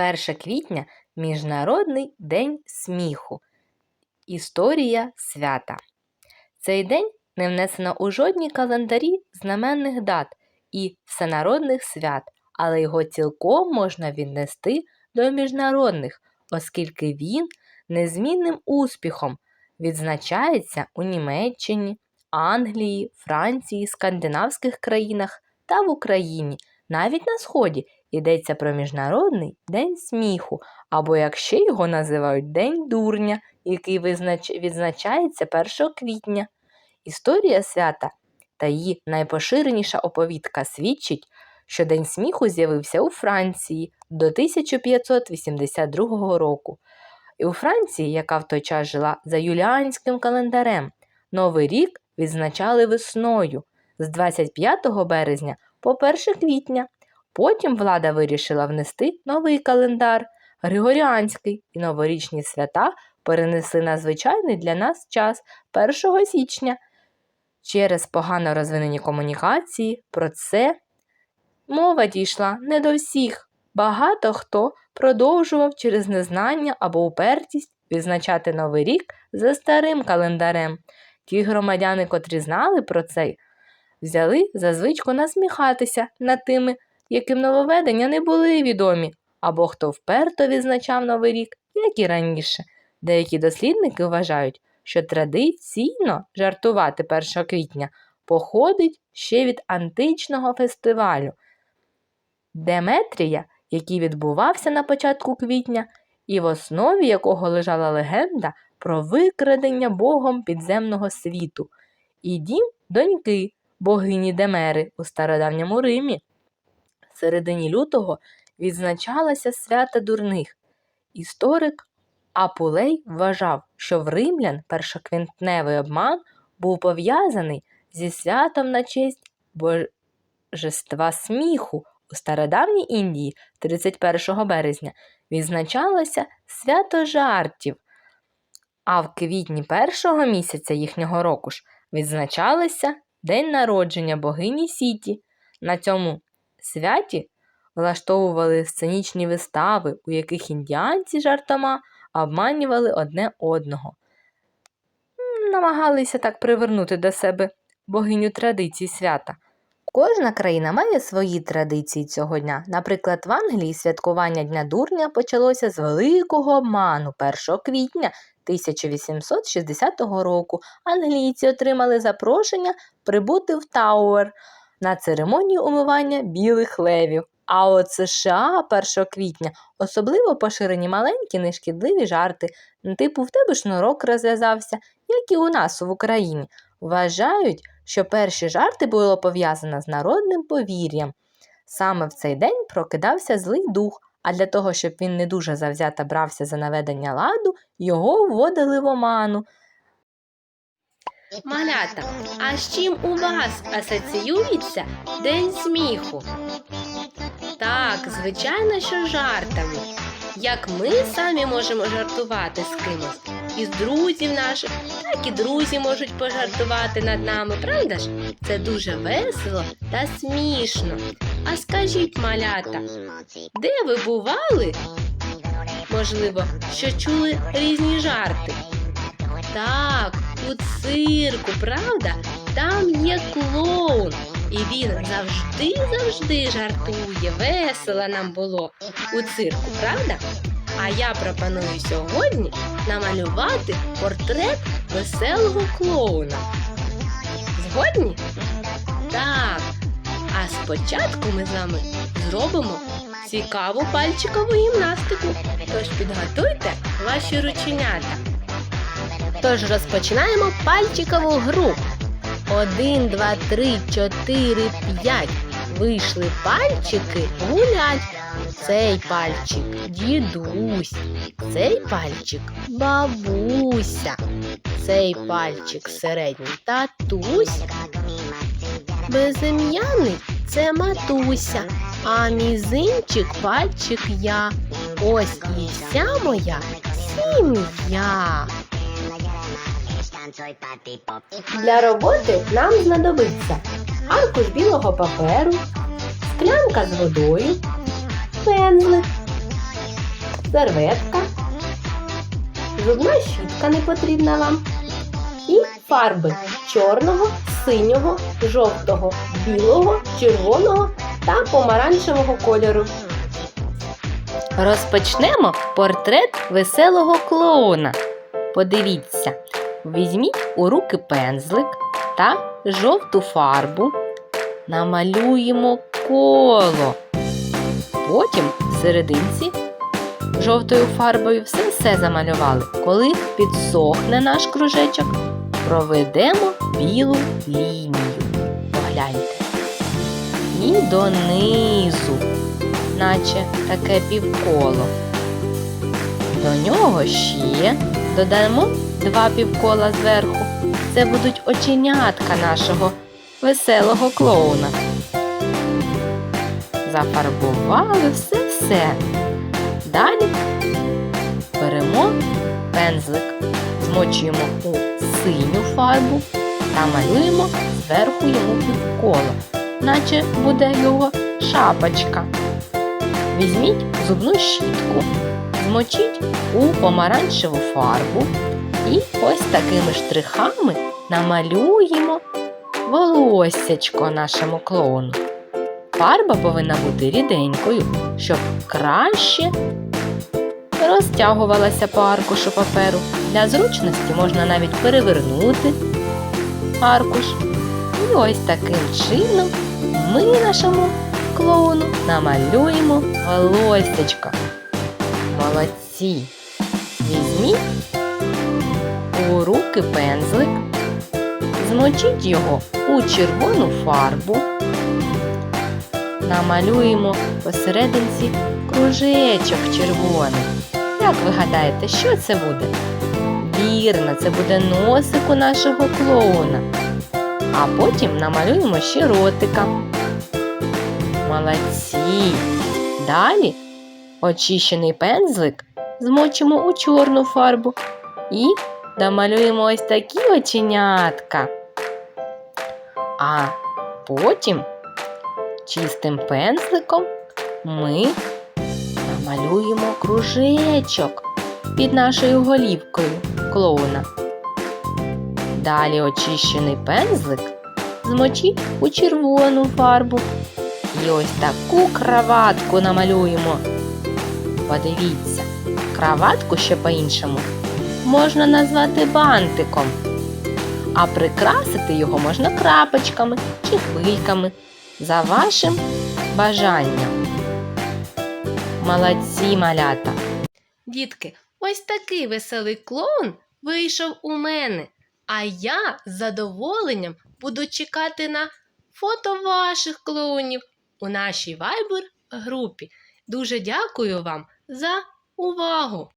1 квітня Міжнародний день сміху. Історія свята. Цей день не внесено у жодні календарі знаменних дат і всенародних свят, але його цілком можна віднести до міжнародних, оскільки він незмінним успіхом відзначається у Німеччині, Англії, Франції, скандинавських країнах та в Україні. Навіть на Сході йдеться про Міжнародний день сміху, або як ще його називають День дурня, який відзначається 1 квітня. Історія свята та її найпоширеніша оповідка свідчить, що День сміху з'явився у Франції до 1582 року. І у Франції, яка в той час жила за юліанським календарем, Новий рік відзначали весною з 25 березня по 1 квітня. Потім влада вирішила внести новий календар Григоріанський і новорічні свята перенесли на звичайний для нас час 1 січня. Через погано розвинені комунікації про це мова дійшла не до всіх. Багато хто продовжував через незнання або упертість відзначати Новий рік за старим календарем. Ті громадяни, котрі знали про це, взяли за звичку насміхатися над тими, яким нововведення не були відомі, або хто вперто відзначав Новий рік, як і раніше. Деякі дослідники вважають, що традиційно жартувати 1 квітня походить ще від античного фестивалю Деметрія, який відбувався на початку квітня, і в основі якого лежала легенда про викрадення богом підземного світу і дім доньки богині Демери у стародавньому Римі. Середині лютого відзначалося свята дурних. Історик Апулей вважав, що в римлян першоквінтневий обман був пов'язаний зі святом на честь божества сміху. У стародавній Індії 31 березня відзначалося свято жартів, а в квітні першого місяця їхнього року ж відзначалося День народження богині Сіті. На цьому святі влаштовували сценічні вистави, у яких індіанці жартома обманювали одне одного. Намагалися так привернути до себе богиню традицій свята. Кожна країна має свої традиції цього дня. Наприклад, в Англії святкування Дня дурня почалося з великого обману 1 квітня 1860 року. Англійці отримали запрошення прибути в Тауер на церемонію умивання білих левів. А от США 1 квітня особливо поширені маленькі нешкідливі жарти, типу в тебе шнурок розв'язався, як і у нас в Україні. Вважають, що перші жарти було пов'язано з народним повір'ям. Саме в цей день прокидався злий дух, а для того, щоб він не дуже завзято брався за наведення ладу, його вводили в оману. Малята, а з чим у вас асоціюється День сміху? Так, звичайно, що жартами. Як ми самі можемо жартувати з кимось, із друзів наших, так і друзі можуть пожартувати над нами, правда ж? Це дуже весело та смішно. А скажіть, малята, де ви бували? Можливо, що чули різні жарти? Так, у цирку, правда? Там є клоун. І він завжди-завжди жартує. Весело нам було у цирку, правда? А я пропоную сьогодні намалювати портрет веселого клоуна. Згодні? Так. А спочатку ми з вами зробимо цікаву пальчикову гімнастику. Тож підготуйте ваші рученята. Тож розпочинаємо пальчикову гру. Один, два, три, чотири, п'ять. Вийшли пальчики гулять. Цей пальчик дідусь, цей пальчик бабуся, цей пальчик середній татусь. Безім'яний це матуся, а мізинчик пальчик я. Ось і вся моя сім'я. Для роботи нам знадобиться аркуш білого паперу, склянка з водою, пензлик, серветка, зубна щітка не потрібна вам. І фарби чорного, синього, жовтого, білого, червоного та помаранчевого кольору. Розпочнемо портрет веселого клоуна. Подивіться, візьміть у руки пензлик та жовту фарбу. Намалюємо коло. Потім в серединці жовтою фарбою все все замалювали. Коли підсохне наш кружечок, проведемо білу лінію. Погляньте. І донизу наче таке півколо. До нього ще додамо два півкола зверху. Це будуть оченятка нашого веселого клоуна. Зафарбували все-все. Далі беремо пензлик, змочуємо у синю фарбу та малюємо зверху йому півколо, наче буде його шапочка. Візьміть зубну щітку, змочіть у помаранчеву фарбу і ось такими штрихами намалюємо волоссячко нашому клоуну. Фарба повинна бути ріденькою, щоб краще розтягувалася по аркушу паперу. Для зручності можна навіть перевернути аркуш. І ось таким чином ми нашому клоуну намалюємо волоссячко. Молодці! Візьміть у руки пензлик, змочіть його у червону фарбу, намалюємо посерединці кружечок червоний. Як ви гадаєте, що це буде? Вірно, це буде носик у нашого клоуна. А потім намалюємо ще ротика. Молодці. Далі очищений пензлик змочимо у чорну фарбу і намалюємо ось такі оченятка. А потім чистим пензликом ми намалюємо кружечок під нашою голівкою клоуна. Далі очищений пензлик змочіть у червону фарбу. І ось таку краватку намалюємо. Подивіться, краватку ще по-іншому можна назвати бантиком, а прикрасити його можна крапочками чи хвильками за вашим бажанням. Молодці малята! Дітки, ось такий веселий клоун вийшов у мене. А я з задоволенням буду чекати на фото ваших клоунів у нашій Viber групі. Дуже дякую вам за o Varro.